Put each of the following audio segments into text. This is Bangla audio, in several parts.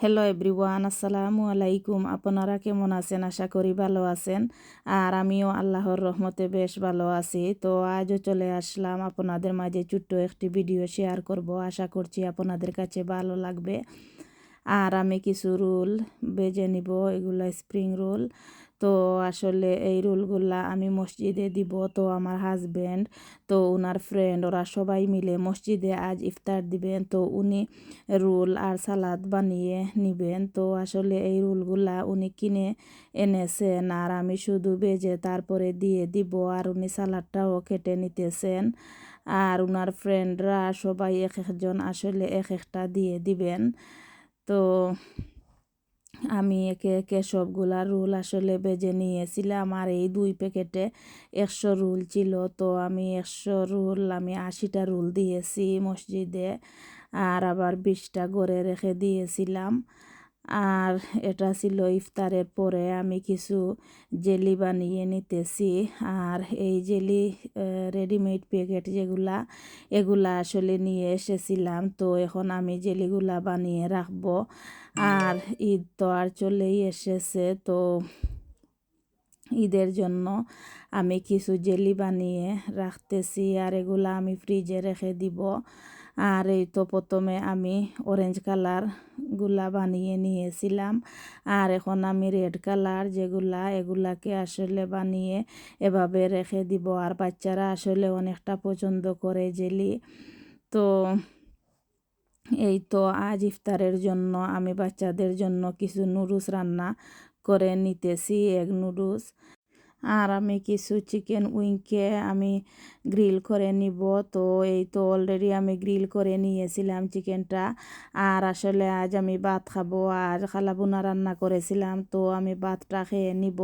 হ্যালো এভরিওয়ান আসসালামু আলাইকুম আপনারা কেমন আছেন আশা করি ভালো আছেন আর আমিও আল্লাহর রহমতে বেশ ভালো আছি তো আজও চলে আসলাম আপনাদের মাঝে ছোট্ট একটি ভিডিও শেয়ার করব আশা করছি আপনাদের কাছে ভালো লাগবে আর আমি কিছু রোল বেজে নিব এগুলো স্প্রিং রোল তো আসলে এই রোলগুলা আমি মসজিদে দিব তো আমার হাজব্যান্ড তো ওনার ফ্রেন্ড ওরা সবাই মিলে মসজিদে আজ ইফতার দিবেন, তো উনি রোল আর সালাদ বানিয়ে নিবেন। তো আসলে এই রোলগুলা উনি কিনে এনেছেন আর আমি শুধু বেজে তারপরে দিয়ে দিব আর উনি সালাদটাও কেটে নিতেছেন। আর ওনার ফ্রেন্ডরা সবাই এক একজন আসলে এক একটা দিয়ে দিবেন। তো আমি একে একে সবগুলা রুল আসলে বেজে নিয়েছিলাম আর এই দুই প্যাকেটে একশো রুল ছিল। তো আমি একশো রুল, আমি আশিটা রুল দিয়েছি মসজিদে আর আবার বিশটা গড়ে রেখে দিয়েছিলাম। আর এটা ছিল ইফতারের পরে আমি কিছু জেলি বানিয়ে নিতেছি। আর এই জেলি রেডিমেড প্যাকেট যেগুলা, এগুলা আসলে নিয়ে এসেছিলাম। তো এখন আমি জেলিগুলা বানিয়ে রাখব। আর ঈদ তো আর চলেই এসেছে। তো ঈদের জন্য আমি কিছু জেলি বানিয়ে রাখতেছি। আর এগুলা আমি ফ্রিজে রেখে দিব। আর এই তো প্রথমে আমি অরেঞ্জ কালারগুলা বানিয়ে নিয়েছিলাম। আর এখন আমি রেড কালার যেগুলা, এগুলাকে আসলে বানিয়ে এভাবে রেখে দিব। আর বাচ্চারা আসলে অনেকটা পছন্দ করে জেলি। তো এই তো আজ ইফতারের জন্য আমি বাচ্চাদের জন্য কিছু নুডলস রান্না করে নিতেছি এগ নুডলস আর আমি কিছু চিকেন উইংকে আমি গ্রিল করে নিব। তো এই তো অলরেডি আমি গ্রিল করে নিয়েছিলাম চিকেনটা আর আসলে আজ আমি ভাত খাব আর খালাবুনা রান্না করেছিলাম, তো আমি ভাতটা খেয়ে নিব।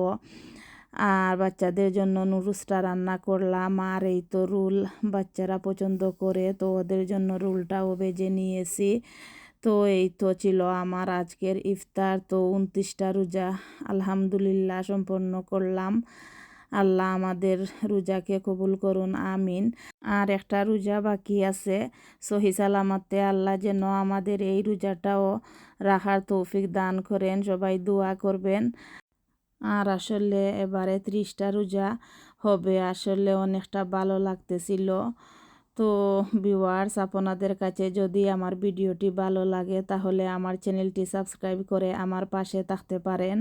আর বাচ্চাদের জন্য নুডলসটা রান্না করলাম। আর এই তো রুল বাচ্চারা পছন্দ করে, তো ওদের জন্য রুলটাও বেজে নিয়েছি। তো এই তো ছিল আমার আজকের ইফতার। তো উনত্রিশটা রোজা আলহামদুলিল্লাহ সম্পন্ন করলাম। আল্লাহ আমাদের রোজাকে কবুল করুন, আমিন। আর একটা রোজা বাকি আছে। সহি সালামাতে আল্লাহ যেন আমাদের এই রোজাটাও রাখার তৌফিক দান করেন, সবাই দোয়া করবেন। আর আসলে এবারে ত্রিশটা রোজা হবে, আসলে অনেকটা ভালো লাগতেছিল। তো ভিউয়ার্স আপনাদের কাছে যদি আমার ভিডিওটি ভালো লাগে, তাহলে আমার চ্যানেলটি সাবস্ক্রাইব করে আমার পাশে থাকতে পারেন।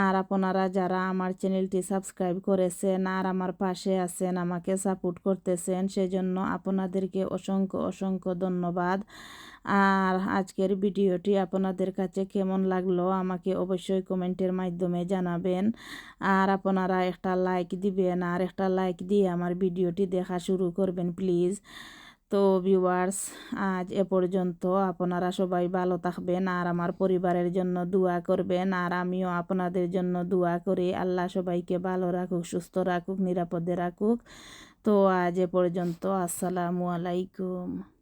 আর আপনারা যারা আমার চ্যানেলটি সাবস্ক্রাইব করেছেন আর আমার পাশে আছেন, আমাকে সাপোর্ট করতেছেন, সেজন্য আপনাদেরকে অসংখ্য অসংখ্য ধন্যবাদ। আর আজকের ভিডিওটি আপনাদের কাছে কেমন লাগল আমাকে অবশ্যই কমেন্টের মাধ্যমে জানাবেন। আর আপনারা একটা লাইক দিবেন, আর একটা লাইক দিয়ে আমার ভিডিওটি দেখা শুরু করবেন প্লিজ। তো ভিউয়ার্স, আজ এ পর্যন্ত আপনারা সবাই ভালো থাকবেন, আর আমার পরিবারের জন্য দোয়া করবেন, আর আমিও আপনাদের জন্য দোয়া করি। আল্লাহ সবাইকে ভালো রাখুক, সুস্থ রাখুক, নিরাপদে রাখুক। তো আজ এ পর্যন্ত, আসসালামু আলাইকুম।